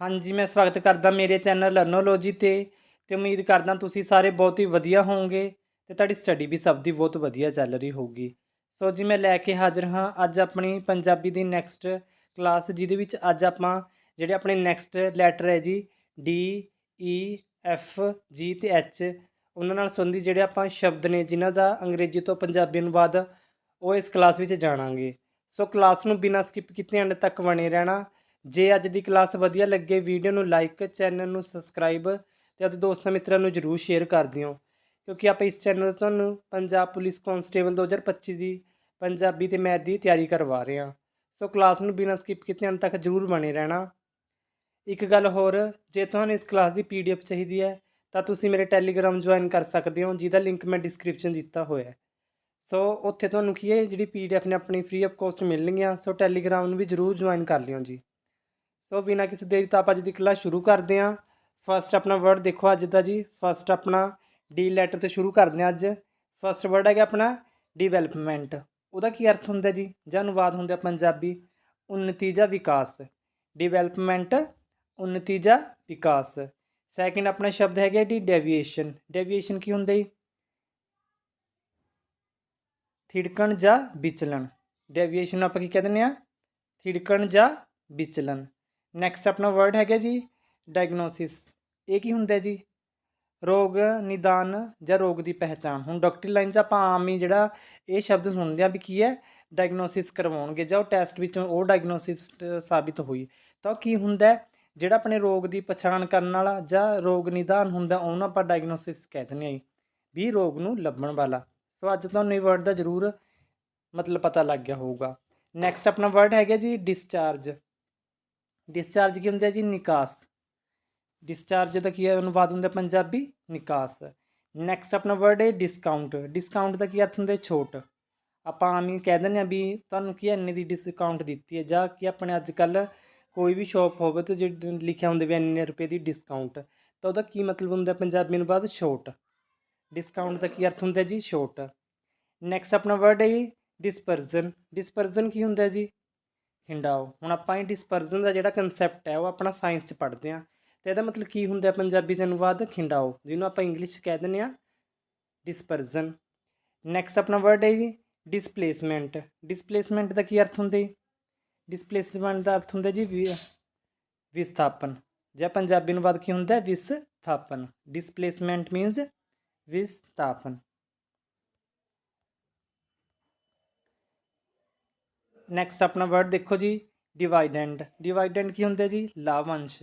ਹਾਂਜੀ, ਮੈਂ ਸਵਾਗਤ ਕਰਦਾ ਮੇਰੇ ਚੈਨਲ ਲਰਨੋਲੋਜੀ ਤੇ ਤੇ ਉਮੀਦ ਕਰਦਾ ਤੁਸੀਂ ਸਾਰੇ ਬਹੁਤ ਹੀ ਵਧੀਆ ਹੋਵੋਗੇ ਤੇ ਤੁਹਾਡੀ ਸਟੱਡੀ ਵੀ ਸਭ ਦੀ ਬਹੁਤ ਵਧੀਆ ਚੱਲ ਰਹੀ ਹੋਊਗੀ। ਸੋ ਜੀ, ਮੈਂ ਲੈ ਕੇ ਹਾਜ਼ਰ ਹਾਂ ਅੱਜ ਆਪਣੀ ਪੰਜਾਬੀ ਦੀ ਨੈਕਸਟ ਕਲਾਸ, ਜਿਹਦੇ ਵਿੱਚ ਅੱਜ ਆਪਾਂ ਜਿਹੜੇ ਆਪਣੇ ਨੈਕਸਟ ਲੈਟਰ ਹੈ ਜੀ, ਡੀ, ਈ, ਐਫ, ਜੀ ਤੇ ਐਚ, ਉਹਨਾਂ ਨਾਲ ਸੰਬੰਧੀ ਜਿਹੜੇ ਆਪਾਂ ਸ਼ਬਦ ਨੇ ਜਿਨ੍ਹਾਂ ਦਾ ਅੰਗਰੇਜ਼ੀ ਤੋਂ ਪੰਜਾਬੀ ਅਨੁਵਾਦ, ਉਹ ਇਸ ਕਲਾਸ ਵਿੱਚ ਜਾਣਾਂਗੇ। ਸੋ ਕਲਾਸ ਨੂੰ ਬਿਨਾਂ ਸਕਿਪ ਕੀਤੇ ਅੰਤ ਤੱਕ ਬਣੇ ਰਹਿਣਾ ਜੇ ਅੱਜ ਦੀ ਕਲਾਸ ਵਧੀਆ ਲੱਗੇ, ਵੀਡੀਓ ਨੂੰ ਲਾਈਕ ਚੈਨਲ ਨੂੰ ਸਬਸਕ੍ਰਾਈਬ ਤੇ ਆਪਣੇ ਦੋਸਤਾਂ ਮਿੱਤਰਾਂ ਨੂੰ ਜਰੂਰ ਸ਼ੇਅਰ ਕਰ ਦਿਓ। ਕਿਉਂਕਿ ਆਪਾਂ ਇਸ ਚੈਨਲ ਤੇ ਤੁਹਾਨੂੰ ਪੰਜਾਬ ਪੁਲਿਸ ਕਾਂਸਟੇਬਲ 2025 ਦੀ, ਪੰਜਾਬੀ ਤੇ ਮੈਥ ਦੀ ਤਿਆਰੀ ਕਰਵਾ ਰਹੇ ਹਾਂ। ਸੋ ਕਲਾਸ ਨੂੰ ਬਿਨਾਂ ਸਕਿਪ ਕੀਤੇ ਅੰਤ ਤੱਕ ਜਰੂਰ ਬਣੇ ਰਹਿਣਾ। ਇੱਕ ਗੱਲ ਹੋਰ, ਜੇ ਤੁਹਾਨੂੰ ਇਸ ਕਲਾਸ ਦੀ ਪੀਡੀਐਫ ਚਾਹੀਦੀ ਹੈ, ਤਾਂ ਤੁਸੀਂ ਮੇਰੇ ਟੈਲੀਗ੍ਰਾਮ ਜੁਆਇਨ ਕਰ ਸਕਦੇ ਹੋ, ਜਿਹਦਾ ਲਿੰਕ ਮੈਂ ਡਿਸਕ੍ਰਿਪਸ਼ਨ ਦਿੱਤਾ ਹੋਇਆ ਹੈ। ਸੋ ਉੱਥੇ ਤੁਹਾਨੂੰ ਕੀ ਹੈ, ਜਿਹੜੀ ਪੀਡੀਐਫ ਨੇ ਆਪਣੀ ਫ੍ਰੀ ਆਫ ਕੋਸਟ ਮਿਲਣਗੀਆਂ, ਸੋ ਟੈਲੀਗ੍ਰਾਮ ਨੂੰ ਵੀ ਜਰੂਰ ਜੁਆਇਨ ਕਰ ਲਿਓ ਜੀ। ਤੋਂ ਬਿਨਾਂ ਕਿਸੇ ਦੇਰੀ ਤੋਂ ਆਪਾਂ ਅੱਜ ਦੀ ਕਲਾਸ ਸ਼ੁਰੂ ਕਰਦੇ ਹਾਂ। ਫਸਟ ਆਪਣਾ ਵਰਡ ਦੇਖੋ ਅੱਜ ਦਾ ਜੀ। ਫਸਟ ਆਪਣਾ ਡੀ ਲੈਟਰ ਤੋਂ ਸ਼ੁਰੂ ਕਰਦੇ ਹਾਂ ਅੱਜ। ਫਸਟ ਵਰਡ ਹੈਗਾ ਆਪਣਾ ਡਿਵੈਲਪਮੈਂਟ ਉਹਦਾ ਕੀ ਅਰਥ ਹੁੰਦਾ ਜੀ? ਜਾਂ ਅਨੁਵਾਦ ਹੁੰਦਾ ਪੰਜਾਬੀ। ਉન્નਤੀ ਜਾਂ ਵਿਕਾਸ। ਡਿਵੈਲਪਮੈਂਟ ਉન્નਤੀ ਜਾਂ ਵਿਕਾਸ। ਸੈਕਿੰਡ ਆਪਣਾ ਸ਼ਬਦ ਹੈਗਾ ਜੀ ਡੈਵੀਏਸ਼ਨ ਡੈਵੀਏਸ਼ਨ ਕੀ ਹੁੰਦਾ ਜੀ? ਥਿੜਕਣ ਜਾਂ ਵਿਚਲਣ। ਡੈਵੀਏਸ਼ਨ ਆਪਾਂ ਕੀ ਕਹਿੰਦੇ ਆ ਥਿੜਕਣ ਜਾਂ ਵਿਚਲਣ। ਨੈਕਸਟ ਆਪਣਾ ਵਰਡ ਹੈਗਾ ਜੀ ਡਾਇਗਨੋਸਿਸ ਇਹ ਕੀ ਹੁੰਦਾ ਜੀ? ਰੋਗ ਨਿਦਾਨ ਜਾਂ ਰੋਗ ਦੀ ਪਹਿਚਾਣ। ਹੁਣ ਡਾਕਟਰੀ ਲਾਈਨ 'ਚ ਆਪਾਂ ਆਮ ਹੀ ਜਿਹੜਾ ਇਹ ਸ਼ਬਦ ਸੁਣਦੇ ਆ ਵੀ ਕੀ ਹੈ? ਡਾਇਗਨੋਸਿਸ ਕਰਵਾਉਣਗੇ ਜਾਂ ਉਹ ਟੈਸਟ ਵਿੱਚੋਂ ਉਹ ਡਾਇਗਨੋਸਿਸ ਸਾਬਿਤ ਹੋਈ। ਤਾਂ ਉਹ ਕੀ ਹੁੰਦਾ ਜਿਹੜਾ ਆਪਣੇ ਰੋਗ ਦੀ ਪਛਾਣ ਕਰਨ ਵਾਲਾ ਜਾਂ ਰੋਗ ਨਿਦਾਨ ਹੁੰਦਾ, ਉਹਨੂੰ ਆਪਾਂ ਡਾਇਗਨੋਸਿਸ ਕਹਿ ਦਿੰਦੇ ਆ ਜੀ, ਵੀ ਰੋਗ ਨੂੰ ਲੱਭਣ ਵਾਲਾ। ਸੋ ਅੱਜ ਤੁਹਾਨੂੰ ਇਹ ਵਰਡ ਦਾ ਜ਼ਰੂਰ ਮਤਲਬ ਪਤਾ ਲੱਗ ਗਿਆ ਹੋਊਗਾ। ਨੈਕਸਟ ਆਪਣਾ ਵਰਡ ਹੈਗਾ ਜੀ ਡਿਸਚਾਰਜ ਡਿਸਚਾਰਜ ਕੀ ਹੁੰਦਾ ਜੀ? ਨਿਕਾਸ। ਡਿਸਚਾਰਜ ਦਾ ਕੀ ਅਨੁਵਾਦ ਹੁੰਦਾ ਪੰਜਾਬੀ, ਨਿਕਾਸ। ਨੈਕਸਟ ਆਪਣਾ ਵਰਡ ਹੈ ਡਿਸਕਾਊਂਟ ਡਿਸਕਾਊਂਟ ਦਾ ਕੀ ਅਰਥ ਹੁੰਦਾ ਛੋਟ। ਆਪਾਂ ਆਮ ਹੀ ਕਹਿ ਦਿੰਦੇ ਆ ਵੀ ਤੁਹਾਨੂੰ ਕੀ ਇੰਨੇ ਦੀ ਡਿਸਕਾਊਂਟ ਦਿੱਤੀ ਹੈ? ਜਾਂ ਕਿ ਆਪਣੇ ਅੱਜ ਕੱਲ ਕੋਈ ਵੀ ਸ਼ਾਪ ਹੋਵੇ ਤੇ ਜਿਹੜੇ ਲਿਖਿਆ ਹੁੰਦਾ ਵੀ ਇੰਨੇ ਰੁਪਏ ਦੀ ਡਿਸਕਾਊਂਟ ਤਾਂ ਉਹਦਾ ਕੀ ਮਤਲਬ ਹੁੰਦਾ ਪੰਜਾਬੀ ਨੂੰ ਬਾਅਦ ਛੋਟ। ਡਿਸਕਾਊਂਟ ਦਾ ਕੀ ਅਰਥ ਹੁੰਦਾ ਜੀ? ਛੋਟ। ਨੈਕਸਟ ਆਪਣਾ ਵਰਡ ਹੈ ਜੀ? ਡਿਸਪਰਜ਼ਨ ਡਿਸਪਰਜ਼ਨ ਕੀ ਹੁੰਦਾ ਜੀ? ਖਿੰਡਾਓ ਹੁਣ ਆਪਾਂ ਇਹ ਡਿਸਪਰਜ਼ਨ ਦਾ ਜਿਹੜਾ ਕਨਸੈਪਟ ਹੈ, ਉਹ ਆਪਣਾ ਸਾਇੰਸ 'ਚ ਪੜ੍ਹਦੇ ਹਾਂ। ਤੇ ਇਹਦਾ ਮਤਲਬ ਕੀ ਹੁੰਦਾ ਪੰਜਾਬੀ 'ਚ ਅਨੁਵਾਦ? ਖਿੰਡਾਓ ਜਿਹਨੂੰ ਆਪਾਂ ਇੰਗਲਿਸ਼ 'ਚ ਕਹਿ ਦਿੰਦੇ ਆ ਡਿਸਪਰਜ਼ਨ ਨੈਕਸਟ ਆਪਣਾ ਵਰਡ ਹੈ ਜੀ ਡਿਸਪਲੇਸਮੈਂਟ ਡਿਸਪਲੇਸਮੈਂਟ ਦਾ ਕੀ ਅਰਥ ਹੁੰਦਾ ਜੀ? ਡਿਸਪਲੇਸਮੈਂਟ ਦਾ ਅਰਥ ਹੁੰਦਾ ਜੀ ਵਿ- ਵਿਸਥਾਪਨ। ਜਾਂ ਪੰਜਾਬੀ ਅਨੁਵਾਦ ਕੀ ਹੁੰਦਾ ਵਿਸਥਾਪਨ। ਡਿਸਪਲੇਸਮੈਂਟ ਮੀਨਸ ਵਿਸਥਾਪਨ। ਨੈਕਸਟ ਆਪਣਾ ਵਰਡ ਦੇਖੋ ਜੀ ਡਿਵਾਈਡੈਂਡ ਡਿਵਾਈਡੈਂਡ ਕੀ ਹੁੰਦਾ ਜੀ? ਲਾਭ ਅੰਸ਼।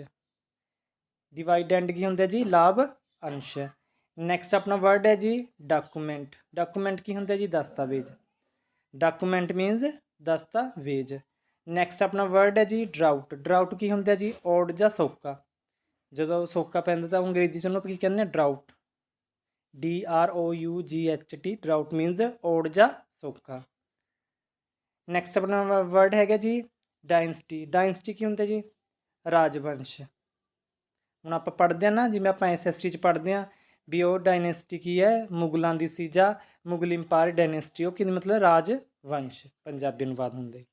ਡਿਵਾਈਡੈਂਡ ਕੀ ਹੁੰਦਾ ਜੀ? ਲਾਭ ਅੰਸ਼। ਨੈਕਸਟ ਆਪਣਾ ਵਰਡ ਹੈ ਜੀ ਡਾਕੂਮੈਂਟ ਡਾਕੂਮੈਂਟ ਕੀ ਹੁੰਦਾ ਜੀ? ਦਸਤਾਵੇਜ਼। ਡਾਕੂਮੈਂਟ ਮੀਨਸ ਦਸਤਾਵੇਜ਼। ਨੈਕਸਟ ਆਪਣਾ ਵਰਡ ਹੈ ਜੀ ਡਰਾਊਟ ਡਰਾਊਟ ਕੀ ਹੁੰਦਾ ਜੀ? ਔੜ ਜਾਂ ਸੋਕਾ। ਜਦੋਂ ਸੋਕਾ ਪੈਂਦਾ ਤਾਂ ਅੰਗਰੇਜ਼ੀ ਚ ਉਹਨੂੰ ਆਪਾਂ ਕੀ ਕਹਿੰਦੇ drought D R O U G H T drought means ਔੜ ਜਾਂ ਸੋਕਾ। ਨੈਕਸਟ ਆਪਣਾ ਵਰਡ ਹੈਗਾ ਜੀ ਡਾਇਨਸਟੀ ਡਾਇਨਸਟੀ ਕੀ ਹੁੰਦਾ ਜੀ? ਰਾਜਵੰਸ਼। ਹੁਣ ਆਪਾਂ ਪੜ੍ਹਦੇ ਆ ਨਾ, ਜਿਵੇਂ ਆਪਾਂ ਐਸਐਸਟੀ ਚ ਪੜ੍ਹਦੇ ਆ ਵੀ ਉਹ ਡਾਇਨੈਸਟੀ ਕੀ ਹੈ? ਮੁਗਲਾਂ ਦੀ ਸੀ ਜਾਂ ਮੁਗਲ ਇੰਪਾਇਰ ਡਾਇਨੈਸਟੀ ਉਹ ਕੀ ਮਤਲਬ ਰਾਜ ਵੰਸ਼ ਪੰਜਾਬੀ ਅਨੁਵਾਦ ਹੁੰਦੇ।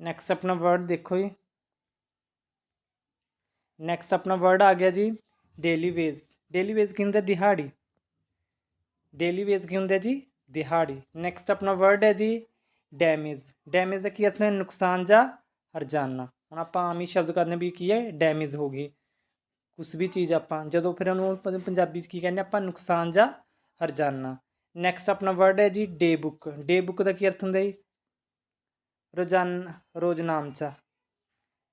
ਨੈਕਸਟ ਆਪਣਾ ਵਰਡ ਦੇਖੋ ਜੀ। ਨੈਕਸਟ ਆਪਣਾ ਵਰਡ ਆ ਗਿਆ ਜੀ ਡੇਲੀ ਵੇਜ ਡੇਲੀ ਵੇਜ ਕੀ ਹੁੰਦਾ? ਦਿਹਾੜੀ। ਡੇਲੀ ਵੇਜ ਕੀ ਹੁੰਦਾ ਜੀ? ਦਿਹਾੜੀ। ਨੈਕਸਟ ਆਪਣਾ ਵਰਡ ਹੈ ਜੀ ਡੈਮੇਜ ਡੈਮੇਜ ਦਾ ਕੀ ਅਰਥ ਹੈ? ਨੁਕਸਾਨ ਜਾਂ ਹਰਜਾਨਾ। ਹੁਣ ਆਪਾਂ ਆਮ ਹੀ ਸ਼ਬਦ ਕਰਦੇ ਵੀ ਕੀ ਹੈ? ਡੈਮੇਜ ਹੋ ਗਈ। ਕੁਛ ਵੀ ਚੀਜ਼ ਆਪਾਂ, ਜਦੋਂ ਫਿਰ ਉਹਨੂੰ ਪੰਜਾਬੀ ਚ ਕੀ ਕਹਿੰਦੇ ਆਪਾਂ ਨੁਕਸਾਨ ਜਾਂ ਹਰਜਾਨਾ। ਨੈਕਸਟ ਆਪਣਾ ਵਰਡ ਹੈ ਜੀ ਡੇ ਬੁੱਕ ਡੇ ਬੁੱਕ ਦਾ ਕੀ ਅਰਥ ਹੁੰਦਾ ਜੀ? ਰੋਜ਼ਾਨ ਰੋਜ਼ਨਾਮਚਾ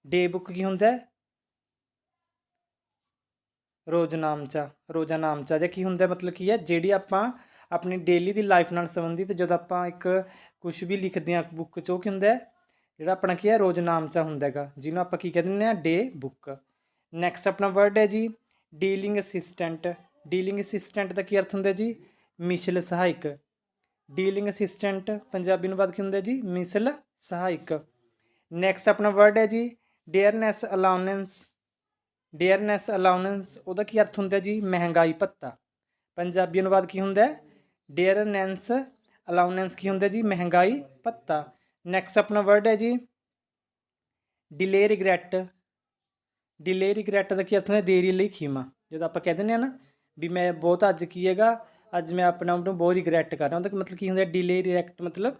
ਡੇ ਬੁੱਕ ਕੀ ਹੁੰਦਾ ਹੈ? ਰੋਜ਼ਨਾਮਚਾ ਰੋਜ਼ਾਨਾਮਚਾ ਜਾਂ ਕੀ ਹੁੰਦਾ ਮਤਲਬ ਕੀ ਹੈ? ਜਿਹੜੀ ਆਪਾਂ ਆਪਣੀ ਡੇਲੀ ਦੀ ਲਾਈਫ ਨਾਲ ਸੰਬੰਧਿਤ ਜਦੋਂ ਆਪਾਂ ਇੱਕ ਕੁਝ ਵੀ ਲਿਖਦੇ ਹਾਂ ਬੁੱਕ 'ਚ, ਉਹ ਕੀ ਹੁੰਦਾ ਜਿਹੜਾ ਆਪਣਾ ਕੀ ਹੈ, ਰੋਜ਼ਨਾਮਚਾ ਹੁੰਦਾ ਹੈਗਾ, ਜਿਹਨੂੰ ਆਪਾਂ ਕੀ ਕਹਿੰਦੇ ਆ? ਡੇ ਬੁੱਕ ਨੈਕਸਟ ਆਪਣਾ ਵਰਡ ਹੈ ਜੀ ਡੀਲਿੰਗ ਅਸਿਸਟੈਂਟ ਡੀਲਿੰਗ ਅਸਿਸਟੈਂਟ ਦਾ ਕੀ ਅਰਥ ਹੁੰਦਾ ਜੀ? ਮਿਸਲ ਸਹਾਇਕ. ਡੀਲਿੰਗ ਅਸਿਸਟੈਂਟ ਪੰਜਾਬੀ ਨੂੰ ਅਨੁਵਾਦ ਕੀ ਹੁੰਦਾ ਜੀ? ਮਿਸਲ ਸਹਾਇਕ. ਨੈਕਸਟ ਆਪਣਾ ਵਰਡ ਹੈ ਜੀ ਡੇਅਰਨੈਸ ਅਲਾਉਨੈਂਸ ਡੇਅਰਨੈਸ ਅਲਾਉਨੈਂਸ ਉਹਦਾ ਕੀ ਅਰਥ ਹੁੰਦਾ ਜੀ? ਮਹਿੰਗਾਈ ਭੱਤਾ. ਪੰਜਾਬੀ ਅਨੁਵਾਦ ਕੀ ਹੁੰਦਾ ਹੈ? ਡੇਅਰਨੈਂਸ ਅਲਾਉਨੈਂਸ ਕੀ ਹੁੰਦਾ ਜੀ? ਮਹਿੰਗਾਈ, ਭੱਤਾ। ਨੈਕਸਟ ਆਪਣਾ ਵਰਡ ਹੈ ਜੀ। ਡਿਲੇ ਰਿਗਰੈਟ ਡਿਲੇ ਰਿਗਰੈਟ ਦਾ ਕੀ ਅਰਥ ਹੁੰਦਾ? ਦੇਰੀ ਲਈ ਖੀਮਾ। ਜਦੋਂ ਆਪਾਂ ਕਹਿ ਦਿੰਦੇ ਆ ਨਾ ਵੀ ਮੈਂ ਬਹੁਤ ਅੱਜ ਕੀ ਹੈਗਾ, ਅੱਜ ਮੈਂ ਆਪਣਾ ਆਪ ਨੂੰ ਬਹੁਤ ਰਿਗਰੈਟ ਕਰ ਰਿਹਾ ਉਹਦਾ ਮਤਲਬ ਕੀ ਹੁੰਦਾ? ਡਿਲੇ ਰਿਗਰੈਟ ਮਤਲਬ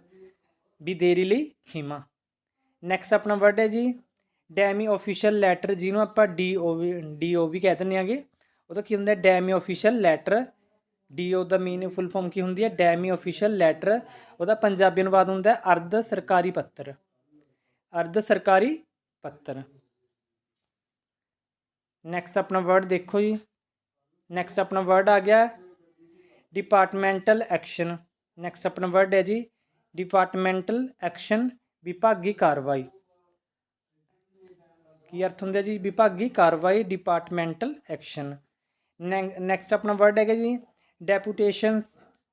ਵੀ ਦੇਰੀ ਲਈ ਖੀਮਾ। ਨੈਕਸਟ ਆਪਣਾ ਵਰਡ ਹੈ ਜੀ। ਡੈਮੀ ਆਫੀਸ਼ੀਅਲ ਲੈਟਰ ਜਿਹਨੂੰ ਆਪਾਂ ਡੀ ਓ ਵੀ ਡੀ ਓ ਵੀ ਕਹਿ ਦਿੰਦੇ ਆਗੇ ਉਹਦਾ ਕੀ ਹੁੰਦਾ? Demi official letter D O ਦਾ ਮੀਨਿੰਗ ਫੁੱਲ ਫਾਰਮ ਕੀ ਹੁੰਦੀ ਹੈ? ਡੈਮੀ ਆਫੀਸ਼ੀਅਲ ਲੈਟਰ ਉਹਦਾ ਪੰਜਾਬੀ ਅਨੁਵਾਦ ਹੁੰਦਾ ਹੈ ਅਰਧ ਸਰਕਾਰੀ ਪੱਤਰ। ਅਰਧ ਸਰਕਾਰੀ ਪੱਤਰ। ਨੈਕਸਟ ਆਪਣਾ ਵਰਡ ਦੇਖੋ ਜੀ। ਨੈਕਸਟ ਆਪਣਾ ਵਰਡ ਆ ਗਿਆ। ਡਿਪਾਰਟਮੈਂਟਲ ਐਕਸ਼ਨ ਨੈਕਸਟ ਆਪਣਾ ਵਰਡ ਹੈ ਜੀ। ਡਿਪਾਰਟਮੈਂਟਲ ਐਕਸ਼ਨ ਵਿਭਾਗੀ ਕਾਰਵਾਈ। ਕੀ ਅਰਥ ਹੁੰਦਾ ਜੀ? ਵਿਭਾਗੀ ਕਾਰਵਾਈ ਡਿਪਾਰਟਮੈਂਟਲ ਐਕਸ਼ਨ ਨੈਕਸਟ ਆਪਣਾ ਵਰਡ ਹੈਗਾ ਜੀ। ਡੈਪੂਟੇਸ਼ਨ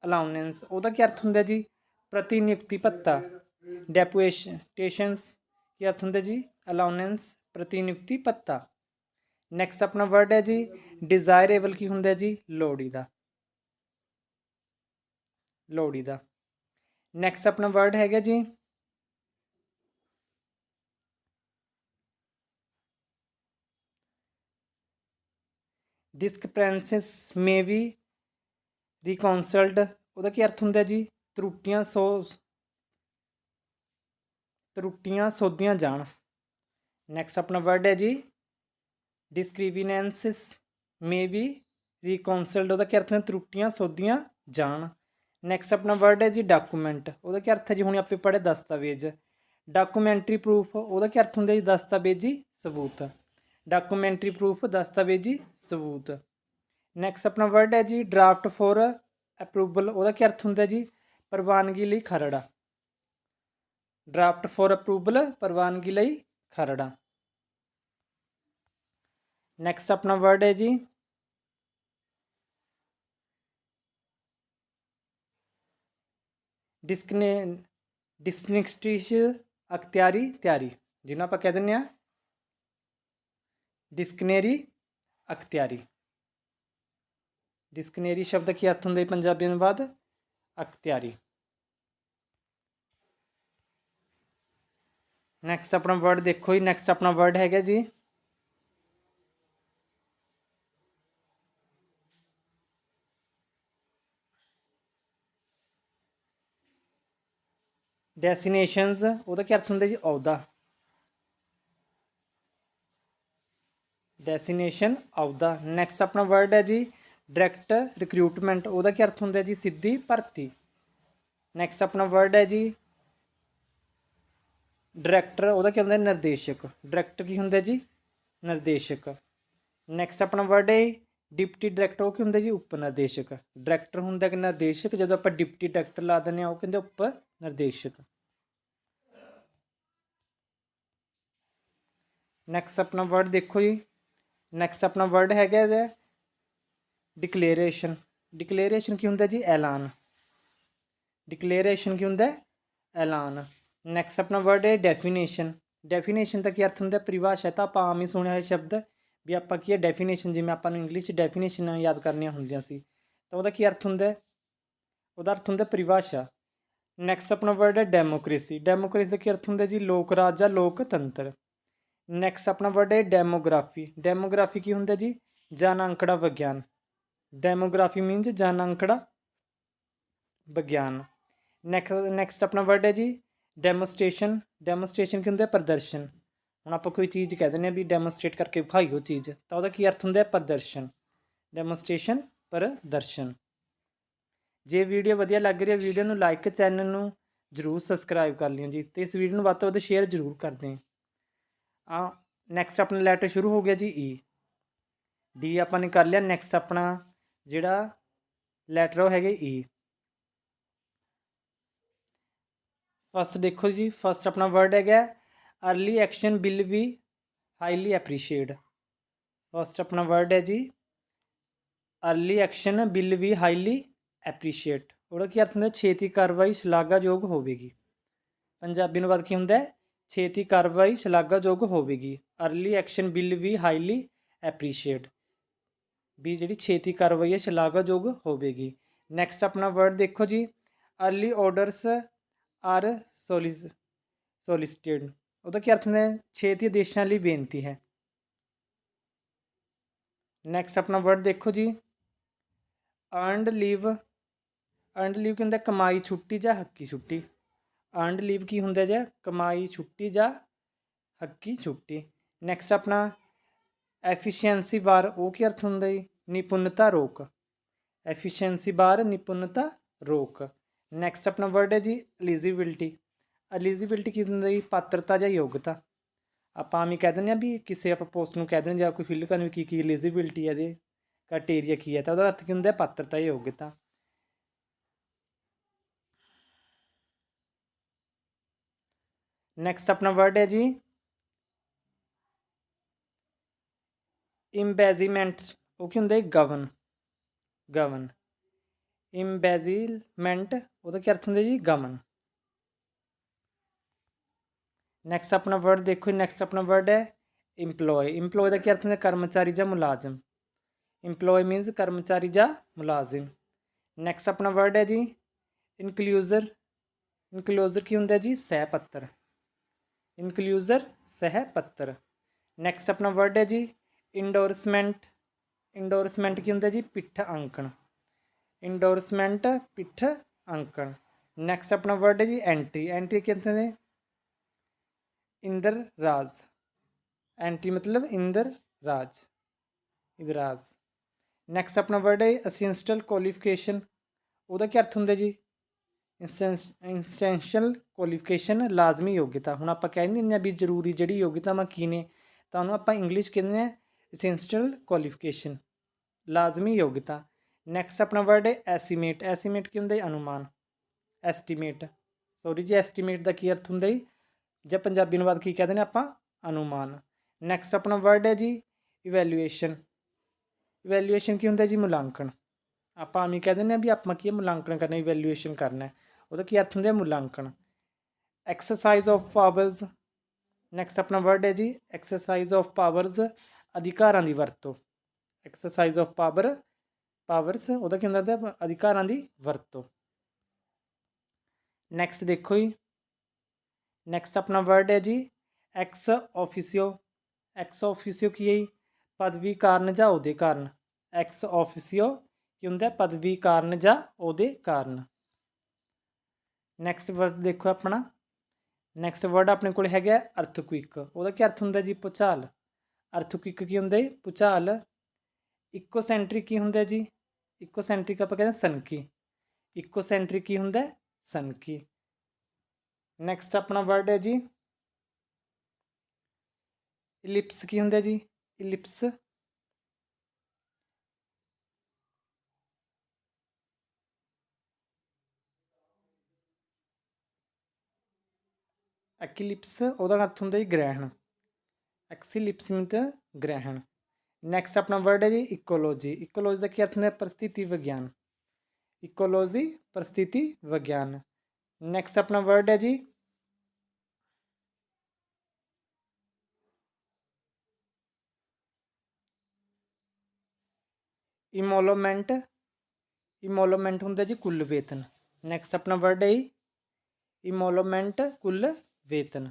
ਅਲਾਉਨੈਂਸ ਉਹਦਾ ਕੀ ਅਰਥ ਹੁੰਦਾ ਜੀ? ਪ੍ਰਤੀ ਨਿਯੁਕਤੀ ਭੱਤਾ ਡੈਪੂਟੇਸ਼ਨਸ ਕੀ ਅਰਥ ਹੁੰਦਾ ਜੀ? ਅਲਾਉਨੈਂਸ ਪ੍ਰਤੀ ਨਿਯੁਕਤੀ ਭੱਤਾ ਨੈਕਸਟ ਆਪਣਾ ਵਰਡ ਹੈ ਜੀ ਡਿਜ਼ਾਇਰੇਬਲ ਕੀ ਹੁੰਦਾ ਜੀ? ਲੋੜੀਦਾ ਲੋੜੀਦਾ ਨੈਕਸਟ ਆਪਣਾ ਵਰਡ ਹੈਗਾ ਜੀ ਡਿਸਕ੍ਰਿਪੈਂਸਿਸ ਮੇ ਵੀ ਰੀਕਾਉਂਸਲਡ ਉਹਦਾ ਕੀ ਅਰਥ ਹੁੰਦਾ ਜੀ? ਤਰੁੱਟੀਆਂ ਸੋ ਤਰੁੱਟੀਆਂ ਸੋਧੀਆਂ ਜਾਣ। ਨੈਕਸਟ ਆਪਣਾ ਵਰਡ ਹੈ ਜੀ। ਡਿਸਕ੍ਰਿਵੀਨੈਂਸਿਸ ਮੇ ਵੀ ਰੀਕਾਉਂਸਲਡ ਉਹਦਾ ਕੀ ਅਰਥ ਹੈ ਤਰੁੱਟੀਆਂ ਸੋਧੀਆਂ ਜਾਣ। ਨੈਕਸਟ ਆਪਣਾ ਵਰਡ ਹੈ ਜੀ ਡਾਕੂਮੈਂਟ ਉਹਦਾ ਕੀ ਅਰਥ ਹੈ ਜੀ? ਹੁਣ ਆਪੇ ਪੜ੍ਹੇ ਦਸਤਾਵੇਜ਼। ਡਾਕੂਮੈਂਟਰੀ ਪ੍ਰੂਫ ਉਹਦਾ ਕੀ ਅਰਥ ਹੁੰਦਾ ਜੀ? ਦਸਤਾਵੇਜ਼ੀ ਸਬੂਤ। ਡਾਕੂਮੈਂਟਰੀ ਪ੍ਰੂਫ ਦਸਤਾਵੇਜ਼ੀ ਸਬੂਤ। ਨੈਕਸਟ ਆਪਣਾ ਵਰਡ ਹੈ ਜੀ ਡਰਾਫਟ ਫੋਰ ਅਪਰੂਵਲ ਉਹਦਾ ਕੀ ਅਰਥ ਹੁੰਦਾ ਜੀ? ਪ੍ਰਵਾਨਗੀ ਲਈ ਖਰੜਾ। ਡਰਾਫਟ ਫੋਰ ਅਪਰੂਵਲ ਪ੍ਰਵਾਨਗੀ ਲਈ ਖਰੜਾ। ਨੈਕਸਟ ਆਪਣਾ ਵਰਡ ਹੈ ਜੀ। ਡਿਸਕਨੇ ਡਿਸਨਿਕਸਟਿਸ਼ ਅਖਤਿਆਰੀ ਤਿਆਰੀ, ਜਿਹਨਾਂ ਆਪਾਂ ਕਹਿ ਦਿੰਦੇ ਆ ਡਿਸਕਨੇਰੀ ਅਖਤਿਆਰੀ। ਡਿਸਕਨੇਰੀ ਸ਼ਬਦ ਕੀ ਅਰਥ ਹੁੰਦਾ ਹੈ ਪੰਜਾਬੀ ਅਨੁਵਾਦ ਅਖਤਿਆਰੀ ਨੈਕਸਟ ਆਪਣਾ ਵਰਡ ਦੇਖੋ ਜੀ ਨੈਕਸਟ ਆਪਣਾ ਵਰਡ ਹੈਗਾ ਜੀ। ਡੈਸਟੀਨੇਸ਼ਨਸ ਉਹਦਾ ਕੀ ਅਰਥ ਹੁੰਦਾ ਜੀ? ਅਹੁਦਾ। ਡੈਸਟੀਨੇਸ਼ਨ ਅਹੁਦਾ। ਨੈਕਸਟ ਆਪਣਾ ਵਰਡ ਹੈ ਜੀ। ਡਾਇਰੈਕਟ ਰਿਕਰੂਟਮੈਂਟ ਉਹਦਾ ਕੀ ਅਰਥ ਹੁੰਦਾ ਜੀ? ਸਿੱਧੀ ਭਰਤੀ। ਨੈਕਸਟ ਆਪਣਾ ਵਰਡ ਹੈ ਜੀ। ਡਾਇਰੈਕਟਰ ਉਹਦਾ ਕੀ ਹੁੰਦਾ ਨਿਰਦੇਸ਼ਕ। ਡਾਇਰੈਕਟਰ ਕੀ ਹੁੰਦਾ ਜੀ? ਨਿਰਦੇਸ਼ਕ। ਨੈਕਸਟ ਆਪਣਾ ਵਰਡ ਹੈ ਡਿਪਟੀ ਡਾਇਰੈਕਟਰ ਉਹ ਕੀ ਹੁੰਦਾ ਜੀ? ਉਪ ਨਿਰਦੇਸ਼ਕ ਡਾਇਰੈਕਟਰ ਹੁੰਦਾ ਕਿ ਨਿਰਦੇਸ਼ਕ। ਜਦੋਂ ਆਪਾਂ ਡਿਪਟੀ ਡਾਇਰੈਕਟਰ ਲਾ ਦਿੰਦੇ ਆ ਉਹ ਕਹਿੰਦੇ ਉਪ ਨਿਰਦੇਸ਼ਕ ਨੈਕਸਟ ਆਪਣਾ ਵਰਡ ਦੇਖੋ ਜੀ। ਨੈਕਸਟ ਆਪਣਾ ਵਰਡ ਹੈਗਾ ਹੈ ਡਿਕਲੇਰੇਸ਼ਨ ਡਿਕਲੇਰੇਸ਼ਨ ਕੀ ਹੁੰਦਾ ਜੀ? ਐਲਾਨ। ਡਿਕਲੇਰੇਸ਼ਨ ਕੀ ਹੁੰਦਾ? ਐਲਾਨ। ਨੈਕਸਟ ਆਪਣਾ ਵਰਡ ਹੈ ਡੈਫੀਨੇਸ਼ਨ ਡੈਫੀਨੇਸ਼ਨ ਦਾ ਕੀ ਅਰਥ ਹੁੰਦਾ? ਪਰਿਭਾਸ਼ਾ। ਤਾਂ ਆਪਾਂ ਆਮ ਹੀ ਸੁਣਿਆ ਹੈ ਸ਼ਬਦ ਵੀ ਆਪਾਂ ਕੀ ਹੈ? ਡੈਫੀਨੇਸ਼ਨ ਜਿਵੇਂ ਆਪਾਂ ਨੂੰ ਇੰਗਲਿਸ਼ 'ਚ ਡੈਫੀਨੇਸ਼ਨ ਯਾਦ ਕਰਨੀਆਂ ਹੁੰਦੀਆਂ ਸੀ। ਤਾਂ ਉਹਦਾ ਕੀ ਅਰਥ ਹੁੰਦਾ? ਉਹਦਾ ਅਰਥ ਹੁੰਦਾ ਪਰਿਭਾਸ਼ਾ। ਨੈਕਸਟ ਆਪਣਾ ਵਰਡ ਹੈ ਡੈਮੋਕ੍ਰੇਸੀ ਡੈਮੋਕ੍ਰੇਸੀ ਦਾ ਕੀ ਅਰਥ ਹੁੰਦਾ ਜੀ? ਲੋਕ ਰਾਜ ਜਾਂ ਲੋਕਤੰਤਰ ਨੈਕਸਟ ਆਪਣਾ ਵਰਡ ਹੈ ਡੈਮੋਗ੍ਰਾਫੀ ਡੈਮੋਗ੍ਰਾਫੀ ਕੀ ਹੁੰਦਾ ਜੀ? ਜਨ ਅੰਕੜਾ ਵਿਗਿਆਨ। ਡੈਮੋਗ੍ਰਾਫੀ ਮੀਨਸ ਜਨ ਅੰਕੜਾ, ਵਿਗਿਆਨ। ਨੈਕਸਟ ਨੈਕਸਟ ਆਪਣਾ ਵਰਡ ਹੈ ਜੀ ਡੈਮੋਸਟ੍ਰੇਸ਼ਨ ਡੈਮੋਸਟ੍ਰੇਸ਼ਨ ਕੀ ਹੁੰਦਾ ਪ੍ਰਦਰਸ਼ਨ। ਹੁਣ ਆਪਾਂ ਕੋਈ ਚੀਜ਼ ਕਹਿ ਦਿੰਦੇ ਆ ਵੀ ਡੈਮੋਸਟ੍ਰੇਟ ਕਰਕੇ ਵਿਖਾਈ ਉਹ ਚੀਜ਼, ਤਾਂ ਉਹਦਾ ਕੀ ਅਰਥ ਹੁੰਦਾ ਹੈ? ਪ੍ਰਦਰਸ਼ਨ। ਡੈਮੋਸਟ੍ਰੇਸ਼ਨ ਪ੍ਰਦਰਸ਼ਨ। ਜੇ ਵੀਡੀਓ ਵਧੀਆ ਲੱਗ ਰਹੀ ਹੈ ਵੀਡੀਓ ਨੂੰ ਲਾਈਕ ਚੈਨਲ ਨੂੰ ਜਰੂਰ ਸਬਸਕ੍ਰਾਈਬ ਕਰ ਲਿਓ ਜੀ, ਤੇ ਇਸ ਵੀਡੀਓ ਨੂੰ ਵੱਧ ਤੋਂ ਵੱਧ ਸ਼ੇਅਰ ਜਰੂਰ ਕਰ ਦਿਓ ਆ ਨੈਕਸਟ ਆਪਣਾ ਲੈਟਰ ਸ਼ੁਰੂ ਹੋ ਗਿਆ ਜੀ e। ਈ ਡੀ ਆਪਾਂ ਨੇ ਕਰ ਲਿਆ ਨੈਕਸਟ ਆਪਣਾ ਜਿਹੜਾ ਲੈਟਰ ਉਹ ਹੈਗੇ e। ਈ ਫਸਟ ਦੇਖੋ ਜੀ ਫਸਟ ਆਪਣਾ ਵਰਡ ਹੈਗਾ early action will be highly appreciate first ਆਪਣਾ ਵਰਡ ਹੈ ਜੀ। Early action will be highly appreciate ਉਹਦਾ ਕੀ ਅਰਥ ਹੁੰਦਾ ਛੇਤੀ ਕਾਰਵਾਈ ਸ਼ਲਾਘਾਯੋਗ ਹੋਵੇਗੀ। ਪੰਜਾਬੀ ਨੂੰ ਬਾਅਦ ਕੀ ਹੁੰਦਾ ਛੇਤੀ ਕਾਰਵਾਈ ਸ਼ਲਾਘਾਯੋਗ ਹੋਵੇਗੀ। Early action will be highly appreciate ਵੀ ਜਿਹੜੀ ਛੇਤੀ ਕਾਰਵਾਈ ਹੈ, ਸ਼ਲਾਘਾਯੋਗ ਹੋਵੇਗੀ। ਨੈਕਸਟ ਆਪਣਾ ਵਰਡ ਦੇਖੋ ਜੀ। ਅਰਲੀ ਆਰਡਰਸ ਆਰ ਸੋਲਿਸ ਸੋਲਿਸਿਟਡ ਉਹਦਾ ਕੀ ਅਰਥ ਹੁੰਦਾ ਛੇਤੀ ਆਦੇਸ਼ਾਂ ਲਈ ਬੇਨਤੀ ਹੈ। ਨੈਕਸਟ ਆਪਣਾ ਵਰਡ ਦੇਖੋ ਜੀ। ਅਰਨਡ ਲੀਵ ਅਰਨਡ ਲੀਵ ਕੀ ਹੁੰਦਾ ਕਮਾਈ ਛੁੱਟੀ ਜਾਂ ਹੱਕੀ ਛੁੱਟੀ। ਅਰਨਡ ਲੀਵ ਕੀ ਹੁੰਦਾ ਜੇ? ਕਮਾਈ ਛੁੱਟੀ ਜਾਂ ਹੱਕੀ ਛੁੱਟੀ। ਨੈਕਸਟ ਆਪਣਾ ਐਫੀਸ਼ੀਐਂਸੀ ਬਾਰ ਉਹ ਕੀ ਅਰਥ ਹੁੰਦਾ ਜੀ ਨਿਪੁੰਨਤਾ ਰੋਕ ਐਫੀਸ਼ੀਐਂਸੀ ਬਾਰ ਨਿਪੁੰਨਤਾ ਰੋਕ ਨੈਕਸਟ ਆਪਣਾ ਵਰਡ ਹੈ ਜੀ ਐਲੀਜੀਬਿਲਟੀ ਐਲੀਜੀਬਿਲਟੀ ਕੀ ਹੁੰਦਾ ਜੀ ਪਾਤਰਤਾ ਜਾਂ ਯੋਗਤਾ ਆਪਾਂ ਆਮ ਹੀ ਕਹਿ ਦਿੰਦੇ ਆ ਵੀ ਕਿਸੇ ਆਪਾਂ ਪੋਸਟ ਨੂੰ ਕਹਿ ਦਿੰਦੇ ਜਾਂ ਕੋਈ ਫਿਲ ਕਰਨ ਵੀ ਕੀ ਕੀ ਐਲੀਜੀਬਿਲਟੀ ਹੈ ਇਹਦੇ ਕ੍ਰਾਈਟੇਰੀਆ ਕੀ ਹੈ ਤਾਂ ਉਹਦਾ ਅਰਥ ਕੀ ਹੁੰਦਾ ਹੈ ਪਾਤਰਤਾ ਜਾਂ ਯੋਗਤਾ ਨੈਕਸਟ ਆਪਣਾ ਵਰਡ ਹੈ ਜੀ ਇੰਬੈਜ਼ੀਮੈਂਟਸ ਉਹ ਕੀ ਹੁੰਦਾ ਹੈ? ਗਵਨ ਗਵਨ ਇੰਬੈਜ਼ੀਲਮੈਂਟ ਉਹਦਾ ਕੀ ਅਰਥ ਹੁੰਦਾ ਜੀ? ਗਮਨ ਨੈਕਸਟ ਆਪਣਾ ਵਰਡ ਦੇਖੋ ਨੈਕਸਟ ਆਪਣਾ ਵਰਡ ਹੈ EMPLOYE EMPLOYE ਦਾ ਕੀ ਅਰਥ ਹੁੰਦਾ? ਕਰਮਚਾਰੀ ਜਾਂ ਮੁਲਾਜ਼ਮ. EMPLOYE ਮੀਨਸ ਕਰਮਚਾਰੀ ਜਾਂ ਮੁਲਾਜ਼ਮ. ਨੈਕਸਟ ਆਪਣਾ ਵਰਡ ਹੈ ਜੀ ਇਨਕਲੂਜ਼ਰ ਇਨਕਲੋਜ਼ਰ ਕੀ ਹੁੰਦਾ ਜੀ? ਸਹਿ ਪੱਤਰ. ਇਨਕਲੂਜ਼ਰ ਸਹਿ ਪੱਤਰ. ਨੈਕਸਟ ਆਪਣਾ ਵਰਡ ਹੈ ਜੀ ਇੰਡੋਰਸਮੈਂਟ ਇੰਡੋਰਸਮੈਂਟ ਕੀ ਹੁੰਦਾ ਜੀ? ਪਿੱਠ ਅੰਕਣ। ਇੰਡੋਰਸਮੈਂਟ ਪਿੱਠ ਅੰਕਣ। ਨੈਕਸਟ ਆਪਣਾ ਵਰਡ ਹੈ ਜੀ ਐਂਟਰੀ ਐਂਟਰੀ ਕੀ ਨੇ? ਇੰਦਰ ਰਾਜ ਐਂਟਰੀ ਮਤਲਬ ਇੰਦਰ ਰਾਜ ਇਦਰਾਜ ਨੈਕਸਟ ਆਪਣਾ ਵਰਡ ਹੈ ਅਸੈਂਸ਼ੀਅਲ ਕੁਆਲੀਫਿਕੇਸ਼ਨ ਉਹਦਾ ਕੀ ਅਰਥ ਹੁੰਦਾ ਜੀ? ਇੰਸੈਂਸ਼ੀਅਲ ਕੁਆਲੀਫਿਕੇਸ਼ਨ ਲਾਜ਼ਮੀ ਯੋਗਤਾ। ਹੁਣ ਆਪਾਂ ਕਹਿੰਦੇ ਹੁੰਦੇ ਆ ਵੀ ਜ਼ਰੂਰੀ ਜਿਹੜੀ ਯੋਗਤਾਵਾਂ ਕੀ ਨੇ, ਤਾਂ ਉਹਨੂੰ ਆਪਾਂ ਇੰਗਲਿਸ਼ ਕਹਿੰਦੇ ਆ essential ਕੁਆਲੀਫਿਕੇਸ਼ਨ ਲਾਜ਼ਮੀ ਯੋਗਤਾ। ਨੈਕਸਟ ਆਪਣਾ ਵਰਡ ਹੈ ਐਸਟੀਮੇਟ ਐਸਟੀਮੇਟ ਕੀ ਹੁੰਦਾ ਹੈ ਅਨੁਮਾਨ। ਐਸਟੀਮੇਟ ਸੌਰੀ ਜੀ ਐਸਟੀਮੇਟ ਦਾ ਕੀ ਅਰਥ ਹੁੰਦਾ ਹੈ ਜਾਂ ਪੰਜਾਬੀ ਅਨੁਵਾਦ ਕੀ ਕਹਿੰਦੇ ਨੇ ਆਪਾਂ? ਅਨੁਮਾਨ। ਨੈਕਸਟ ਆਪਣਾ ਵਰਡ ਹੈ ਜੀ ਇਵੈਲੂਏਸ਼ਨ ਇਵੈਲੂਏਸ਼ਨ ਕੀ ਹੁੰਦਾ ਜੀ? ਮੁਲਾਂਕਣ। ਆਪਾਂ ਆਮੀ ਕਹਿੰਦੇ ਨੇ ਵੀ ਆਪਾਂ ਕੀ ਮੁਲਾਂਕਣ ਕਰਨਾ ਇਵੈਲੂਏਸ਼ਨ ਕਰਨਾ ਉਹਦਾ ਕੀ ਅਰਥ ਹੁੰਦਾ ਮੁਲਾਂਕਣ। ਐਕਸਰਸਾਈਜ਼ ਆਫ ਪਾਵਰਸ ਨੈਕਸਟ ਆਪਣਾ ਵਰਡ ਹੈ ਜੀ ਐਕਸਰਸਾਈਜ਼ ਆਫ ਪਾਵਰਸ ਅਧਿਕਾਰਾਂ ਦੀ ਵਰਤੋਂ। ਐਕਸਰਸਾਈਜ਼ ਆਫ ਪਾਵਰ ਪਾਵਰਸ ਉਹਦਾ ਕੀ ਹੁੰਦਾ ਹੈ ਅਧਿਕਾਰਾਂ ਦੀ ਵਰਤੋਂ। ਨੈਕਸਟ ਦੇਖੋ ਜੀ। ਨੈਕਸਟ ਆਪਣਾ ਵਰਡ ਹੈ ਜੀ। ਐਕਸ ਆਫੀਸੀਓ ਐਕਸ ਆਫੀਸੀਓ ਕੀ ਹੈ ਜੀ? ਪਦਵੀ ਕਾਰਨ ਜਾਂ ਉਹਦੇ ਕਾਰਨ। ਐਕਸ ਆਫੀਸੀਓ ਕੀ ਹੁੰਦਾ? ਪਦਵੀ ਕਾਰਨ ਜਾਂ ਉਹਦੇ ਕਾਰਨ। ਨੈਕਸਟ ਵਰਡ ਦੇਖੋ ਆਪਣਾ। ਨੈਕਸਟ ਵਰਡ ਆਪਣੇ ਕੋਲ ਹੈਗਾ ਅਰਥਕੁਇਕ। ਉਹਦਾ ਕੀ ਅਰਥ ਹੁੰਦਾ ਜੀ? ਭੂਚਾਲ ਅਰਥਕੁਇਕ ਕੀ ਹੁੰਦਾ? ਜੀ ਭੂਚਾਲ। ਇਕੋਸੈਂਟਰਿਕ ਕੀ ਹੁੰਦਾ ਜੀ? ਇਕੋਸੈਂਟਰਿਕ ਆਪਾਂ ਕਹਿੰਦੇ ਸਨਕੀ। ਇਕੋਸੈਂਟਰਿਕ ਕੀ ਹੁੰਦਾ? ਸਨਕੀ। ਨੈਕਸਟ ਆਪਣਾ ਵਰਡ ਹੈ ਜੀ। ਇਲਿਪਸ ਕੀ ਹੁੰਦਾ ਜੀ? ਇਲਿਪਸ ਐਕਿਲਿਪਸ ਉਹਦਾ ਅਰਥ ਹੁੰਦਾ ਜੀ ਗ੍ਰਹਿਣ। ਐਕਸਿਲਿਪਸ ਮੀਨਸ ਗ੍ਰਹਿਣ ਨੈਕਸਟ ਆਪਣਾ ਵਰਡ ਹੈ ਜੀ ਇਕੋਲੋਜੀ ਇਕੋਲੋਜੀ ਦਾ ਕੀ ਅਰਥ ਹੁੰਦਾ? ਹੈ ਪ੍ਰਸਥਿਤੀ ਵਿਗਿਆਨ। ਇਕੋਲੋਜੀ ਪ੍ਰਸਥਿਤੀ ਵਿਗਿਆਨ। ਨੈਕਸਟ ਆਪਣਾ ਵਰਡ ਹੈ ਜੀ ਇਮੋਲੋਮੈਂਟ ਇਮੋਲੋਮੈਂਟ ਹੁੰਦਾ ਜੀ ਕੁੱਲ ਵੇਤਨ। ਨੈਕਸਟ ਆਪਣਾ ਵਰਡ ਹੈ ਜੀ ਇਮੋਲੋਮੈਂਟ ਕੁੱਲ ਵੇਤਨ।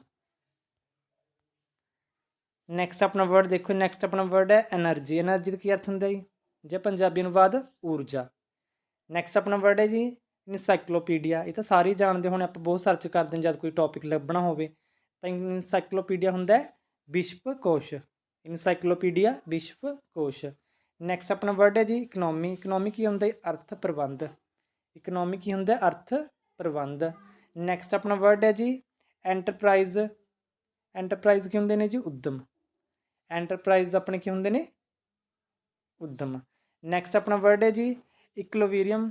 ਨੈਕਸਟ ਆਪਣਾ ਵਰਡ ਦੇਖੋ ਨੈਕਸਟ ਆਪਣਾ ਵਰਡ ਹੈ એનર્ਜੀ એનર્ਜੀ ਦਾ ਕੀ ਅਰਥ ਹੁੰਦਾ ਜੀ? ਜੇ ਪੰਜਾਬੀ ਅਨੁਵਾਦ ਊਰਜਾ। ਨੈਕਸਟ ਆਪਣਾ ਵਰਡ ਹੈ ਜੀ ਇਨਸਾਈਕਲੋਪੀਡੀਆ ਇਹ ਤਾਂ ਸਾਰੇ ਜਾਣਦੇ ਹੋਣੇ, ਆਪਾਂ ਬਹੁਤ ਸਰਚ ਕਰਦੇ ਜਦ ਕੋਈ ਟੌਪਿਕ ਲੱਭਣਾ ਹੋਵੇ। ਤਾਂ ਇਨਸਾਈਕਲੋਪੀਡੀਆ ਹੁੰਦਾ ਹੈ ਵਿਸ਼ਵ ਕੋਸ਼ ਇਨਸਾਈਕਲੋਪੀਡੀਆ ਵਿਸ਼ਵ ਕੋਸ਼ ਨੈਕਸਟ ਆਪਣਾ ਵਰਡ ਹੈ ਜੀ ਇਕਨੋਮੀ ਇਕਨੋਮੀ ਕੀ ਹੁੰਦਾ ਹੈ? ਅਰਥ ਪ੍ਰਬੰਧ। ਇਕਨੋਮੀ ਕੀ ਹੁੰਦਾ ਹੈ? ਅਰਥ ਪ੍ਰਬੰਧ। ਨੈਕਸਟ ਆਪਣਾ ਵਰਡ ਹੈ ਜੀ ਐਂਟਰਪ੍ਰਾਈਜ਼ ਐਂਟਰਪ੍ਰਾਈਜ਼ ਕੀ ਹੁੰਦੇ ਨੇ ਜੀ? ਉਦਮ। ਐਂਟਰਪ੍ਰਾਈਜ਼ ਆਪਣੇ ਕੀ ਹੁੰਦੇ ਨੇ? ਉਦਮ। ਨੈਕਸਟ ਆਪਣਾ ਵਰਡ ਹੈ ਜੀ ਇਕਲੋਵੀਰੀਅਮ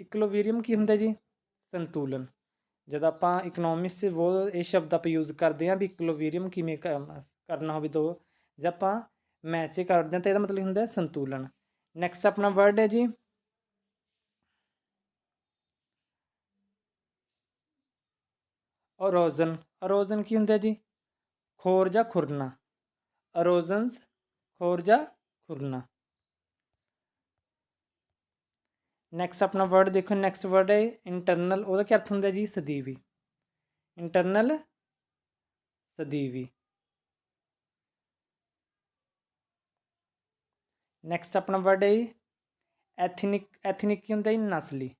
ਇਕਲੋਵੀਰੀਅਮ ਕੀ ਹੁੰਦਾ ਜੀ? ਸੰਤੁਲਨ। ਜਦ ਆਪਾਂ ਇਕਨੋਮਿਕਸ ਉਹ ਇਹ ਸ਼ਬਦ ਆਪਾਂ ਯੂਜ਼ ਕਰਦੇ ਹਾਂ ਵੀ ਇਕਲੋਵੀਰੀਅਮ ਕਿਵੇਂ ਕਰਨਾ ਹੋਵੇ ਤਾਂ ਜੇ ਆਪਾਂ ਮੈਚ ਕਰਦੇ ਹਾਂ ਤਾਂ ਇਹਦਾ ਮਤਲਬ ਹੁੰਦਾ ਹੈ? ਸੰਤੁਲਨ। ਨੈਕਸਟ ਆਪਣਾ ਵਰਡ ਹੈ ਜੀ। ਔਰੋਜ਼ਨ ਅਰੋਜ਼ਨ ਕੀ ਹੁੰਦਾ ਜੀ? ਖੋਰ ਜਾਂ ਖੁਰਨਾ। ਅਰੋਜ਼ਨਸ ਖੋਰ ਖੁਰਨਾ। ਨੈਕਸਟ ਆਪਣਾ ਵਰਡ ਦੇਖੋ ਨੈਕਸਟ ਵਰਡ ਹੈ ਇੰਟਰਨਲ ਉਹਦਾ ਕੀ ਅਰਥ ਹੁੰਦਾ ਜੀ? ਸਦੀਵੀ। ਇੰਟਰਨਲ ਸਦੀਵੀ। ਨੈਕਸਟ ਆਪਣਾ ਵਰਡ ਹੈ ਐਥਨਿਕ ਐਥਨਿਕ ਕੀ ਹੁੰਦਾ ਜੀ ਨਸਲੀ।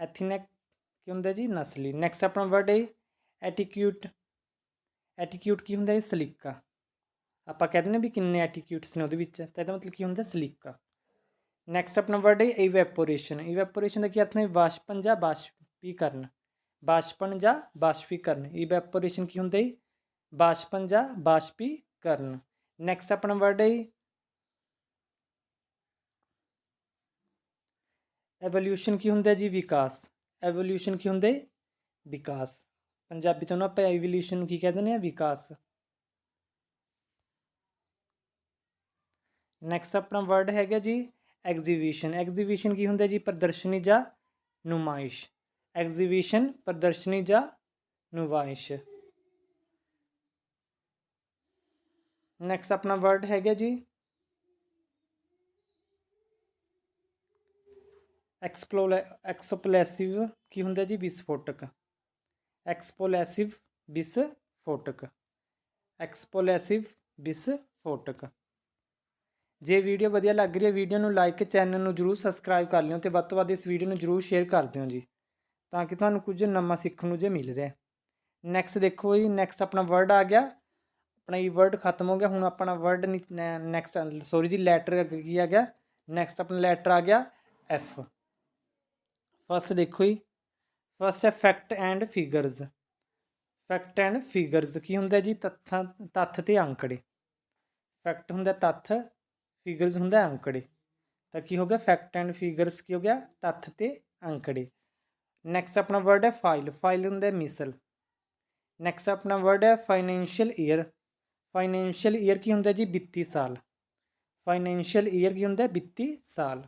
ਐਥਨਿਕ ਕੀ ਹੁੰਦਾ ਜੀ? ਨਸਲੀ। ਨੈਕਸਟ ਆਪਣਾ ਵਰਡ ਹੈ ਐਟੀਕਿਊਟ ਐਟੀਕਿਊਟ ਕੀ ਹੁੰਦਾ ਜੀ ਸਲੀਕਾ। ਆਪਾਂ ਕਹਿੰਦੇ ਨੇ ਵੀ ਕਿੰਨੇ ਐਟੀਕਿਊਟਸ ਨੇ ਉਹਦੇ ਵਿੱਚ, ਤਾਂ ਇਹਦਾ ਮਤਲਬ ਕੀ ਹੁੰਦਾ ਸਲੀਕਾ। ਨੈਕਸਟ ਆਪਣਾ ਵਰਡ ਹੈ ਇਵੈਪੋਰੇਸ਼ਨ ਇਵੈਪੋਰੇਸ਼ਨ ਦਾ ਕੀ ਅਰਥ ਹੈ ਵਾਸ਼ਪਨ ਜਾਂ ਬਾਸ਼ਪੀਕਰਨ। ਬਾਸ਼ਪਨ ਜਾਂ ਬਾਸ਼ਪੀਕਰਨ। ਇਵੈਪੋਰੇਸ਼ਨ ਕੀ ਹੁੰਦਾ ਹੈ ਬਾਸ਼ਪਨ ਜਾਂ ਬਾਸ਼ਪੀਕਰਨ। ਨੈਕਸਟ ਆਪਣਾ ਵਰਡ ਹੈ ਐਵੋਲੂਸ਼ਨ ਕੀ ਹੁੰਦਾ ਜੀ? ਵਿਕਾਸ। ਐਵੋਲੂਸ਼ਨ ਕੀ ਹੁੰਦਾ ਵਿਕਾਸ। ਪੰਜਾਬੀ ਚ ਉਹਨੂੰ ਆਪਾਂ ਐਵੋਲੂਸ਼ਨ ਨੂੰ ਕੀ ਕਹਿ ਦਿੰਦੇ ਆ ਵਿਕਾਸ। ਨੈਕਸਟ ਆਪਣਾ ਵਰਡ ਹੈਗਾ ਜੀ ਐਗਜ਼ੀਬਿਸ਼ਨ ਐਗਜ਼ੀਬਿਸ਼ਨ ਕੀ ਹੁੰਦਾ ਜੀ? ਪ੍ਰਦਰਸ਼ਨੀ ਜਾਂ ਨੁਮਾਇਸ਼। ਐਗਜ਼ੀਬਿਸ਼ਨ ਪ੍ਰਦਰਸ਼ਨੀ ਜਾਂ ਨੁਮਾਇਸ਼। ਨੈਕਸਟ ਆਪਣਾ ਵਰਡ ਹੈਗਾ ਜੀ ਐਕਸਪਲੋਲ ਐਕਸਪਲੈਸਿਵ ਕੀ ਹੁੰਦਾ ਜੀ? ਵਿਸਫੋਟਕ। ਐਕਸਪੋਲੈਸਿਵ ਵਿਸਫੋਟਕ। ਐਕਸਪੋਲੈਸਿਵ ਵਿਸਫੋਟਕ। ਜੇ ਵੀਡੀਓ ਵਧੀਆ ਲੱਗ ਰਹੀ ਹੈ, ਵੀਡੀਓ ਨੂੰ ਲਾਈਕ ਚੈਨਲ ਨੂੰ ਜਰੂਰ ਸਬਸਕ੍ਰਾਈਬ ਕਰ ਲਿਓ ਤੇ ਵੱਧ ਤੋਂ ਵੱਧ ਇਸ ਵੀਡੀਓ ਨੂੰ ਜਰੂਰ ਸ਼ੇਅਰ ਕਰ ਦਿਓ ਜੀ, ਤਾਂ ਕਿ ਤੁਹਾਨੂੰ ਕੁਝ ਨਵਾਂ ਸਿੱਖਣ ਨੂੰ ਜੇ ਮਿਲ ਰਿਹਾ ਨੈਕਸਟ ਦੇਖੋ ਜੀ ਨੈਕਸਟ ਆਪਣਾ ਵਰਡ ਆ ਗਿਆ, ਆਪਣਾ ਇਹ ਵਰਡ ਖਤਮ ਹੋ ਗਿਆ, ਹੁਣ ਆਪਣਾ ਵਰਡ ਨੈਕਸਟ ਸੌਰੀ ਜੀ ਲੈਟਰ ਅੱਗੇ ਕੀ ਆ ਗਿਆ ਨੈਕਸਟ ਆਪਣਾ ਲੈਟਰ ਆ ਗਿਆ ਐਫ ਫਸਟ ਦੇਖੋ ਜੀ ਫਸਟ ਹੈ fact and figures fact and figures ਕੀ ਹੁੰਦਾ ਜੀ, ਤੱਥਾਂ, ਤੱਥ ਤੇ ਅੰਕੜੇ ਫੈਕਟ ਹੁੰਦਾ ਤੱਥ ਫਿਗਰਸ ਹੁੰਦਾ ਅੰਕੜੇ। ਤਾਂ ਕੀ ਹੋ ਗਿਆ? ਫੈਕਟ ਐਂਡ ਫਿਗਰਸ ਕੀ ਹੋ ਗਿਆ? ਤੱਥ ਤੇ ਅੰਕੜੇ। ਨੈਕਸਟ ਆਪਣਾ ਵਰਡ ਹੈ ਫਾਈਲ ਫਾਈਲ ਹੁੰਦਾ ਮਿਸਲ। ਨੈਕਸਟ ਆਪਣਾ ਵਰਡ ਹੈ ਫਾਈਨੈਂਸ਼ੀਅਲ ਈਅਰ ਫਾਈਨੈਂਸ਼ੀਅਲ ਈਅਰ ਕੀ ਹੁੰਦਾ ਜੀ? ਵਿੱਤੀ ਸਾਲ। ਫਾਈਨੈਂਸ਼ੀਅਲ ਈਅਰ ਕੀ ਹੁੰਦਾ ਵਿੱਤੀ ਸਾਲ।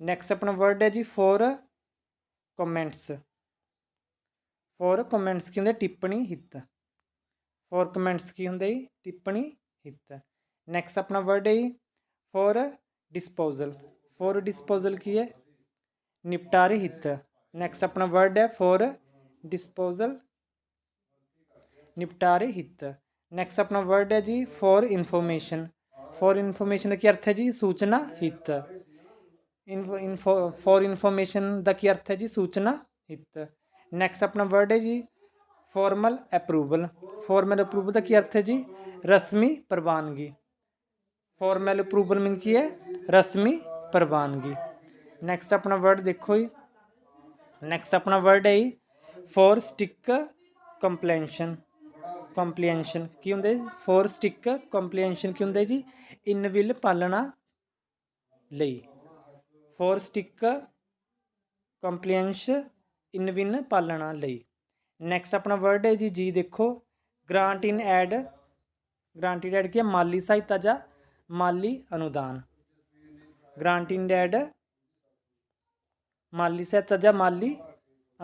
ਨੈਕਸਟ ਆਪਣਾ ਵਰਡ ਹੈ ਜੀ ਫੋਰ ਕਮੈਂਟਸ ਫੋਰ ਕਮੈਂਟਸ ਕੀ ਹੁੰਦਾ ਟਿੱਪਣੀ ਹਿੱਤ। ਫੋਰ ਕਮੈਂਟਸ ਕੀ ਹੁੰਦਾ ਜੀ? ਟਿੱਪਣੀ ਹਿੱਤ। ਨੈਕਸਟ ਆਪਣਾ ਵਰਡ ਹੈ ਜੀ ਫੋਰ ਡਿਸਪੋਜ਼ਲ ਫੋਰ ਡਿਸਪੋਜ਼ਲ ਕੀ ਹੈ ਨਿਪਟਾਰੇ ਹਿੱਤ ਨੈਕਸਟ ਆਪਣਾ ਵਰਡ ਹੈ ਫੋਰ ਡਿਸਪੋਜ਼ਲ ਨਿਪਟਾਰੇ ਹਿੱਤ ਨੈਕਸਟ ਆਪਣਾ ਵਰਡ ਹੈ ਜੀ ਫੋਰ ਇਨਫੋਰਮੇਸ਼ਨ ਫੋਰ ਇਨਫੋਰਮੇਸ਼ਨ ਦਾ ਕੀ ਅਰਥ ਹੈ ਜੀ ਸੂਚਨਾ ਹਿੱਤ ਇਨਫੋ ਫੋਰ ਇਨਫੋਰਮੇਸ਼ਨ ਦਾ ਕੀ ਅਰਥ ਹੈ ਜੀ ਸੂਚਨਾ ਹਿੱਤ ਨੈਕਸਟ ਆਪਣਾ ਵਰਡ ਹੈ ਜੀ ਫਾਰਮਲ ਅਪਰੂਵਲ ਫਾਰਮਲ ਅਪਰੂਵਲ ਦਾ ਕੀ ਅਰਥ ਹੈ ਜੀ ਰਸਮੀ ਪ੍ਰਵਾਨਗੀ ਫਾਰਮਲ ਅਪਰੂਵਲ ਮੀਨ ਕੀ ਹੈ? ਰਸਮੀ ਪ੍ਰਵਾਨਗੀ। ਨੈਕਸਟ ਆਪਣਾ ਵਰਡ ਦੇਖੋ ਜੀ। ਨੈਕਸਟ ਆਪਣਾ ਵਰਡ ਹੈ ਫੋਰ ਸਟਿਕ ਕੰਪਲੈਂਸ਼ਨ ਕੰਪਲੀਐਂਸ਼ਨ ਕੀ ਹੁੰਦਾ ਜੀ? ਫੋਰ ਸਟਿਕ ਕੰਪਲੀਐਂਸ਼ਨ ਕੀ ਹੁੰਦਾ ਜੀ? ਇਨ ਵਿਲ ਪਾਲਣਾ ਲਈ। For strict compliance in win ਪਾਲਣਾ ਲਈ। ਨੈਕਸਟ ਆਪਣਾ ਵਰਡ ਹੈ ਜੀ ਜੀ ਦੇਖੋ। Grant in aid granted aid ਕੀ ਹੈ? ਮਾਲੀ ਸਹਾਇਤਾ ਜਾਂ ਮਾਲੀ ਅਨੁਦਾਨ। ਗ੍ਰਾਂਟ ਡੈਡ, ਮਾਲੀ ਸਹਿਤ ਜਾਂ ਮਾਲੀ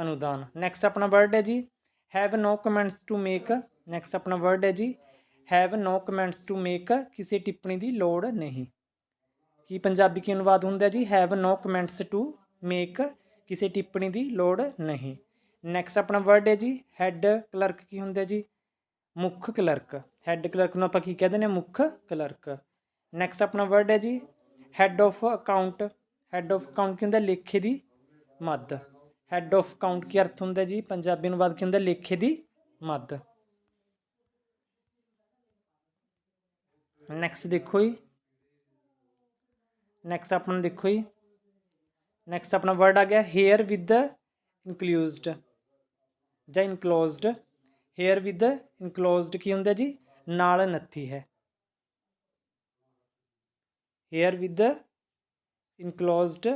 ਅਨੁਦਾਨ। ਨੈਕਸਟ ਆਪਣਾ ਵਰਡ ਹੈ ਜੀ। Have no comments to make next ਆਪਣਾ ਵਰਡ ਹੈ ਜੀ। Have no comments to make ਕਿਸੇ ਟਿੱਪਣੀ ਦੀ ਲੋੜ ਨਹੀਂ। ਕੀ ਪੰਜਾਬੀ ਕੀ ਅਨੁਵਾਦ ਹੁੰਦਾ ਜੀ? Have no comments to make ਕਿਸੇ ਟਿੱਪਣੀ ਦੀ ਲੋੜ ਨਹੀਂ। ਨੈਕਸਟ ਆਪਣਾ ਵਰਡ ਹੈ ਜੀ। ਹੈੱਡ ਕਲਰਕ ਕੀ ਹੁੰਦਾ ਜੀ? ਮੁੱਖ ਕਲਰਕ ਹੈੱਡ ਕਲਰਕ ਨੂੰ ਆਪਾਂ ਕੀ ਕਹਿੰਦੇ ਨੇ ਮੁੱਖ ਕਲਰਕ ਨੈਕਸਟ ਆਪਣਾ ਵਰਡ ਹੈ ਜੀ head of account head of account ਕੀ ਹੁੰਦਾ, ਲੇਖੇ ਦੀ ਮੱਦ। ਹੈੱਡ ਆਫ ਅਕਾਊਂਟ ਕੀ ਅਰਥ ਹੁੰਦਾ ਜੀ, ਪੰਜਾਬੀ ਅਨੁਵਾਦ ਕੀ ਹੁੰਦਾ, ਲੇਖੇ ਦੀ ਮੱਦ। ਨੈਕਸਟ ਦੇਖੋ ਜੀ। ਨੈਕਸਟ ਆਪਣਾ ਦੇਖੋ ਜੀ। ਨੈਕਸਟ ਆਪਣਾ ਵਰਡ ਆ ਗਿਆ ਹੇਅਰ ਵਿਦ ਇਨਕਲੂਜ਼ਡ ਜਾਂ ਇਨਕਲੋਜ਼ਡ ਹੇਅਰ ਵਿਦ ਇਨਕਲੋਜ਼ਡ ਕੀ ਹੁੰਦਾ ਜੀ, ਨਾਲ ਨੱਥੀ ਹੈ। ਹੇਅਰ ਵਿਦ ਇਨਕਲੋਜ਼ਡ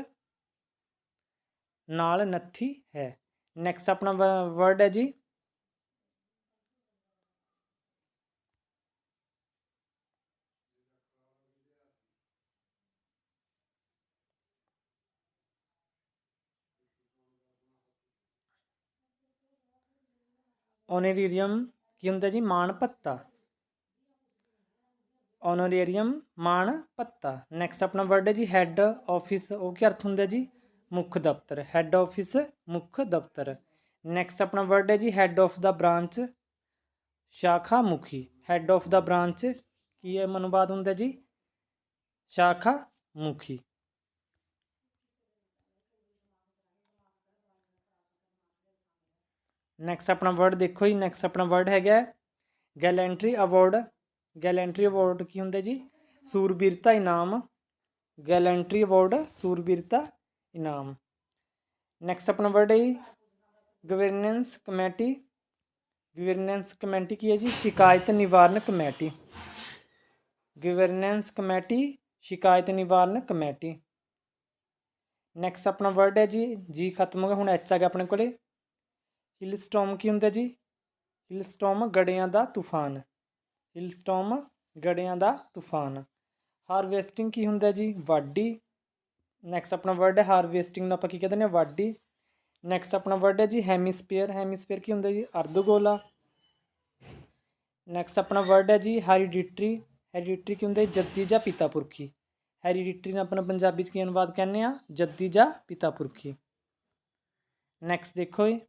ਨਾਲ ਨੱਥੀ ਹੈ। ਨੈਕਸਟ ਆਪਣਾ ਵਰਡ ਹੈ ਜੀ। ਓਨੇਰੀਅਮ ਕੀ ਹੁੰਦਾ ਜੀ? ਮਾਣ ਭੱਤਾ। ਓਨੋਰੀਅਮ ਮਾਣ ਪੱਤਾ ਨੈਕਸਟ ਆਪਣਾ ਵਰਡ ਹੈ ਜੀ ਹੈੱਡ ਆਫਿਸ ਉਹ ਕੀ ਅਰਥ ਹੁੰਦਾ ਜੀ? ਮੁੱਖ ਦਫ਼ਤਰ। ਹੈੱਡ ਆਫਿਸ ਮੁੱਖ ਦਫ਼ਤਰ। ਨੈਕਸਟ ਆਪਣਾ ਵਰਡ ਹੈ ਜੀ ਹੈੱਡ ਆਫ ਦਾ ਬ੍ਰਾਂਚ ਸ਼ਾਖਾ ਮੁਖੀ ਹੈੱਡ ਆਫ ਦਾ ਬ੍ਰਾਂਚ ਕੀ ਹੈ ਮਨੁਵਾਦ ਹੁੰਦਾ ਜੀ? ਸ਼ਾਖਾ ਮੁਖੀ ਨੈਕਸਟ ਆਪਣਾ ਵਰਡ ਦੇਖੋ ਜੀ ਨੈਕਸਟ ਆਪਣਾ ਵਰਡ ਹੈਗਾ ਗੈਲੈਂਟਰੀ ਅਵਾਰਡ ਗੈਲੈਂਟਰੀ ਅਵਾਰਡ ਕੀ ਹੁੰਦਾ ਜੀ? ਸੂਰਬੀਰਤਾ ਇਨਾਮ। ਗੈਲੈਂਟਰੀ ਅਵਾਰਡ, ਸੂਰਬੀਰਤਾ ਇਨਾਮ। ਨੈਕਸਟ ਆਪਣਾ ਵਰਡ ਹੈ ਜੀ। ਗਵਰਨੈਂਸ ਕਮੇਟੀ ਗਵਰਨੈਂਸ ਕਮੇਟੀ ਕੀ ਹੈ ਜੀ? ਸ਼ਿਕਾਇਤ ਨਿਵਾਰਨ ਕਮੇਟੀ ਗਵਰਨੈਂਸ ਕਮੇਟੀ ਸ਼ਿਕਾਇਤ ਨਿਵਾਰਨ ਕਮੇਟੀ ਨੈਕਸਟ ਆਪਣਾ ਵਰਡ ਹੈ ਜੀ। ਜੀ ਖਤਮ ਹੋ ਗਿਆ, ਹੁਣ ਐਚ ਆ ਗਿਆ ਆਪਣੇ ਕੋਲੇ। ਹਿਲਸਟੋਮ ਕੀ ਹੁੰਦਾ ਜੀ? ਹਿਲਸਟੋਮ ਗੜਿਆਂ ਦਾ ਤੂਫਾਨ। ਹਿਲਸਟੋਮ ਗੜਿਆਂ ਦਾ ਤੂਫਾਨ। ਹਾਰਵੈਸਟਿੰਗ ਕੀ ਹੁੰਦਾ ਜੀ? ਵਾਢੀ। ਨੈਕਸਟ ਆਪਣਾ ਵਰਡ ਹੈ ਹਾਰਵੈਸਟਿੰਗ ਨੂੰ ਆਪਾਂ ਕੀ ਕਹਿੰਦੇ ਨੇ? ਵਾਢੀ। ਨੈਕਸਟ ਆਪਣਾ ਵਰਡ ਹੈ ਜੀ ਹੈਮੀਸਫੀਅਰ ਹੈਮੀਸਫੀਅਰ ਕੀ ਹੁੰਦਾ ਜੀ? ਅਰਧਗੋਲਾ। ਨੈਕਸਟ ਆਪਣਾ ਵਰਡ ਹੈ ਜੀ ਹੈਰੀਡਿਟਰੀ। ਹੈਰੀਡਿਟਰੀ ਕੀ ਹੁੰਦਾ ਜੀ ਜੱਦੀ ਜਾਂ ਪਿਤਾ ਪੁਰਖੀ। ਹੈਰੀਡਿਟਰੀ ਨੂੰ ਆਪਣਾ ਪੰਜਾਬੀ ਚ ਕੀ ਅਨੁਵਾਦ ਕਹਿੰਦੇ ਆ ਜੱਦੀ ਜਾਂ ਪਿਤਾ ਪੁਰਖੀ। ਨੈਕਸਟ ਦੇਖੋ ਜੀ।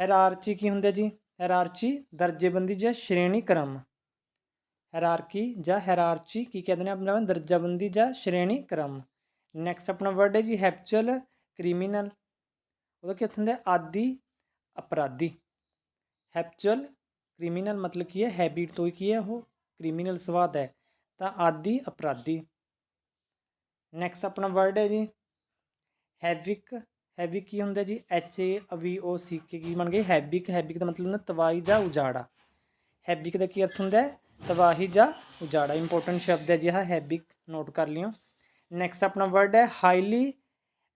ਹੈਰਾਰਚੀ ਕੀ ਹੁੰਦਾ ਜੀ? ਹੈਰਾਰਚੀ ਦਰਜੇਬੰਦੀ ਜਾਂ ਸ਼੍ਰੇਣੀ ਕ੍ਰਮ ਹੈਰਾਰਕੀ ਜਾਂ ਹੈਰਾਰਚੀ ਕੀ ਕਹਿੰਦੇ ਨੇ ਆਪਣਾ ਦਰਜਾਬੰਦੀ ਜਾਂ ਸ਼੍ਰੇਣੀ ਕ੍ਰਮ ਨੈਕਸਟ ਆਪਣਾ ਵਰਡ ਹੈ ਜੀ ਹੈਪਚੁਅਲ ਕ੍ਰਿਮੀਨਲ ਉਹਦਾ ਕੀ ਅਰਥ ਹੁੰਦਾ ਹੈ? ਆਦੀ, ਅਪਰਾਧੀ। ਹੈਪਚੁਅਲ ਕ੍ਰਿਮੀਨਲ ਮਤਲਬ ਕੀ ਹੈ? ਹੈਬਿਟ ਤੋਂ ਹੀ ਕੀ ਹੈ ਉਹ? ਕ੍ਰਿਮੀਨਲ ਸਵਾਦ ਹੈ। ਤਾਂ ਆਦੀ, ਅਪਰਾਧੀ। ਨੈਕਸਟ ਆਪਣਾ ਵਰਡ ਹੈ ਜੀ। ਹੈਵਿਕ ਹੈਵਿਕ ਕੀ ਹੁੰਦਾ ਜੀ? ਐਚ ਏ ਵੀ ਓ ਸੀ ਕੇ ਕੀ ਬਣ ਗਏ? ਹੈਵਿਕ ਹੈਵਿਕ ਦਾ ਮਤਲਬ ਹੁੰਦਾ ਤਬਾਹੀ ਜਾਂ ਉਜਾੜਾ। ਹੈਵਿਕ ਦਾ ਕੀ ਅਰਥ ਹੁੰਦਾ ਹੈ? ਤਬਾਹੀ ਜਾਂ ਉਜਾੜਾ। ਇੰਪੋਰਟੈਂਟ ਸ਼ਬਦ ਹੈ ਜੀ ਆਹ ਹੈਵਿਕ ਨੋਟ ਕਰ ਲਿਓ। ਨੈਕਸਟ ਆਪਣਾ ਵਰਡ ਹੈ ਹਾਈਲੀ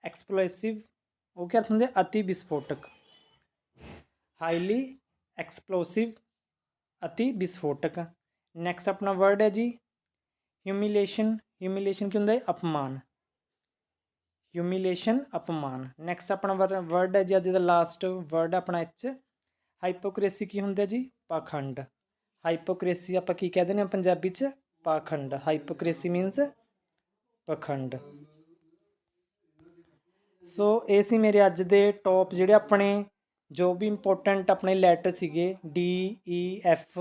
ਐਕਸਪਲੋਸਿਵ ਉਹ ਕੀ ਅਰਥ ਹੁੰਦੇ? ਅਤੀ ਵਿਸਫੋਟਕ। ਹਾਈਲੀ ਐਕਸਪਲੋਸਿਵ ਅਤੀ ਵਿਸਫੋਟਕ। ਨੈਕਸਟ ਆਪਣਾ ਵਰਡ ਹੈ ਜੀ ਹਿਊਮਿਲੇਸ਼ਨ ਹਿਊਮਿਲੇਸ਼ਨ ਕੀ ਹੁੰਦਾ ਹੈ? ਅਪਮਾਨ। ਹਿਊਮਿਲੇਸ਼ਨ ਅਪਮਾਨ। ਨੈਕਸਟ ਆਪਣਾ ਵਰਡ ਹੈ ਜੀ, ਅੱਜ ਦਾ ਲਾਸਟ ਵਰਡ ਆਪਣਾ ਇੱਚ। ਹਾਈਪੋਕ੍ਰੇਸੀ ਕੀ ਹੁੰਦਾ ਜੀ? ਪਾਖੰਡ। ਹਾਈਪੋਕ੍ਰੇਸੀ ਆਪਾਂ ਕੀ ਕਹਿੰਦੇ ਨੇ ਪੰਜਾਬੀ ਚ? ਪਾਖੰਡ। ਹਾਈਪੋਕ੍ਰੇਸੀ ਮੀਨਸ ਪਖੰਡ। ਸੋ ਇਹ ਸੀ ਮੇਰੇ ਅੱਜ ਦੇ ਟੌਪ ਜਿਹੜੇ ਆਪਣੇ, ਜੋ ਵੀ ਇੰਪੋਰਟੈਂਟ ਆਪਣੇ ਲੈਟਰ ਸੀਗੇ ਡੀ ਈ ਐਫ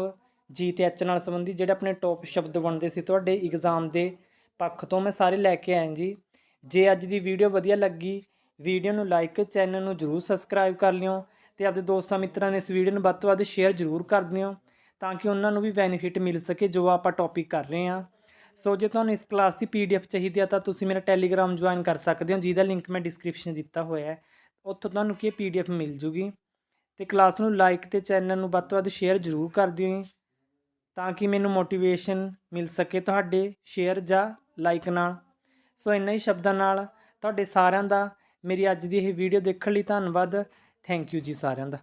ਜੀ ਤੇ ਐਚ ਨਾਲ ਸੰਬੰਧੀ ਜਿਹੜੇ ਆਪਣੇ ਟੌਪ ਸ਼ਬਦ ਬਣਦੇ ਸੀ, ਤੁਹਾਡੇ ਐਗਜ਼ਾਮ ਦੇ ਪੱਖ ਤੋਂ ਮੈਂ ਸਾਰੇ ਲੈ ਕੇ ਆਇਆ ਜੀ। ਜੇ ਅੱਜ ਦੀ ਵੀਡੀਓ ਵਧੀਆ ਲੱਗੀ ਵੀਡੀਓ ਨੂੰ ਲਾਈਕ ਚੈਨਲ ਨੂੰ ਜਰੂਰ ਸਬਸਕ੍ਰਾਈਬ ਕਰ ਲਿਓ ਤੇ ਆਪਣੇ ਦੋਸਤਾਂ ਮਿੱਤਰਾਂ ਨੇ ਇਸ ਵੀਡੀਓ ਨੂੰ ਵੱਧ ਤੋਂ ਵੱਧ ਸ਼ੇਅਰ ਜਰੂਰ ਕਰ ਦਿਓ ਤਾਂ ਕਿ ਉਹਨਾਂ ਨੂੰ ਵੀ ਬੈਨੀਫਿਟ ਮਿਲ ਸਕੇ ਜੋ ਆਪਾਂ ਟੌਪਿਕ ਕਰ ਰਹੇ ਹਾਂ। ਸੋ ਜੇ ਤੁਹਾਨੂੰ ਇਸ ਕਲਾਸ ਦੀ ਪੀਡੀਐਫ ਚਾਹੀਦੀ ਆ ਤਾਂ ਤੁਸੀਂ ਮੇਰਾ ਟੈਲੀਗ੍ਰਾਮ ਜੁਆਇਨ ਕਰ ਸਕਦੇ ਹੋ, ਜਿਹਦਾ ਲਿੰਕ ਮੈਂ ਡਿਸਕ੍ਰਿਪਸ਼ਨ ਦਿੱਤਾ ਹੋਇਆ ਹੈ। ਉੱਥੋਂ ਤੁਹਾਨੂੰ ਕੀ ਪੀਡੀਐਫ ਮਿਲ ਜੂਗੀ ਤੇ ਕਲਾਸ ਨੂੰ ਲਾਈਕ ਤੇ ਚੈਨਲ ਨੂੰ ਵੱਧ ਤੋਂ ਵੱਧ ਸ਼ੇਅਰ ਜ਼ਰੂਰ ਕਰ ਦਿਓ ਤਾਂ ਕਿ ਮੈਨੂੰ ਮੋਟੀਵੇਸ਼ਨ ਮਿਲ ਸਕੇ ਤੁਹਾਡੇ ਸ਼ੇਅਰ ਜਾਂ ਲਾਈਕ ਨਾਲ। ਸੋ ਇੰਨਾ ਹੀ ਸ਼ਬਦਾਂ ਨਾਲ ਤੁਹਾਡੇ ਸਾਰਿਆਂ ਦਾ ਮੇਰੀ ਅੱਜ ਦੀ ਇਹ ਵੀਡੀਓ ਦੇਖਣ ਲਈ ਧੰਨਵਾਦ। ਥੈਂਕ ਯੂ ਜੀ ਸਾਰਿਆਂ ਦਾ।